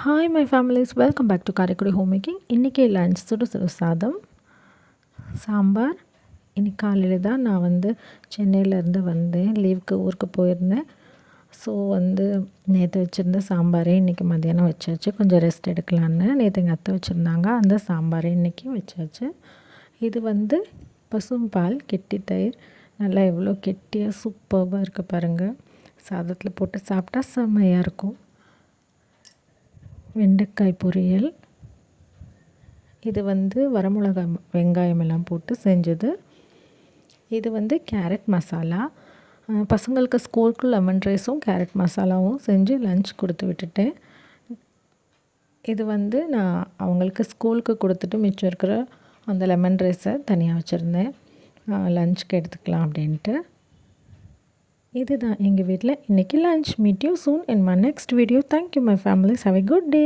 Hi my families welcome back to Karaikudi home making இன்றைக்கி lunch சுடு சுடு சாதம் சாம்பார். இன்னைக்கு காலையில் தான் நான் வந்து சென்னையிலேருந்து வந்தேன். லீவுக்கு ஊருக்கு போயிருந்தேன். ஸோ வந்து நேற்று வச்சுருந்த சாம்பாரே இன்றைக்கி மதியானம் வச்சாச்சு. கொஞ்சம் ரெஸ்ட் எடுக்கலான்னு. நேற்று எங்கள் அத்தை வச்சுருந்தாங்க. அந்த சாம்பாரே இன்றைக்கி வச்சாச்சு. இது வந்து பசும்பால் கெட்டி தயிர். நல்லா எவ்வளோ கெட்டியாக சூப்பராக இருக்குது பாருங்கள் சாதத்தில் போட்டு சாப்பிட்டா செம்மையாக இருக்கும். வெண்டைக்காய் பொரியல். இது வந்து வரமிளகா வெங்காயம் எல்லாம் போட்டு செஞ்சது. இது வந்து கேரட் மசாலா. பசங்களுக்கு ஸ்கூலுக்கு லெமன் ரைஸும் கேரட் மசாலாவும் செஞ்சு லன்ச் கொடுத்து விட்டுட்டேன். இது வந்து நான் அவங்களுக்கு ஸ்கூலுக்கு கொடுத்துட்டு மிச்சம் இருக்கிற அந்த லெமன் ரைஸை தனியாக வச்சுருந்தேன். லஞ்சுக்கு எடுத்துக்கலாம் அப்படின்ட்டு. இதுதான் எங்கள் வீட்டில் இன்றைக்கி lunch meet you soon in my next video thank you my families have a good day